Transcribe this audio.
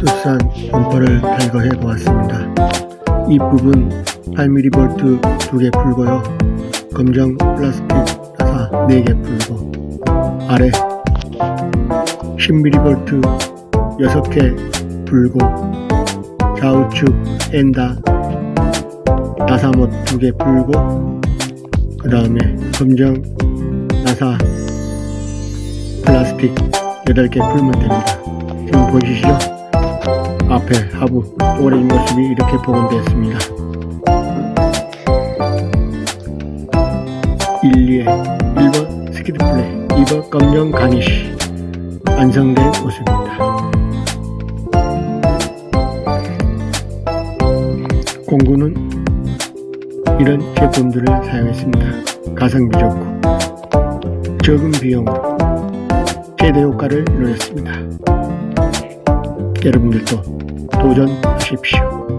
뚜싼 범퍼를 탈거해 보았습니다. 이 부분 8mm 볼트 2개 풀고요. 검정 플라스틱 나사 4개 풀고 아래 10mm 볼트 6개 풀고 좌우측 엔다 나사못 2개 풀고 그 다음에 검정 나사 플라스틱 8개 풀면 됩니다. 지금 보시죠. 앞에 하부 오렌지 모습이 이렇게 복원되었습니다. 1, 2에 1번 스키드 플레이, 2번 검정 가니쉬 완성된 모습입니다. 공구는 이런 제품들을 사용했습니다. 가성비 좋고 적은 비용으로 최대 효과를 누렸습니다. 여러분들도 도전하십시오.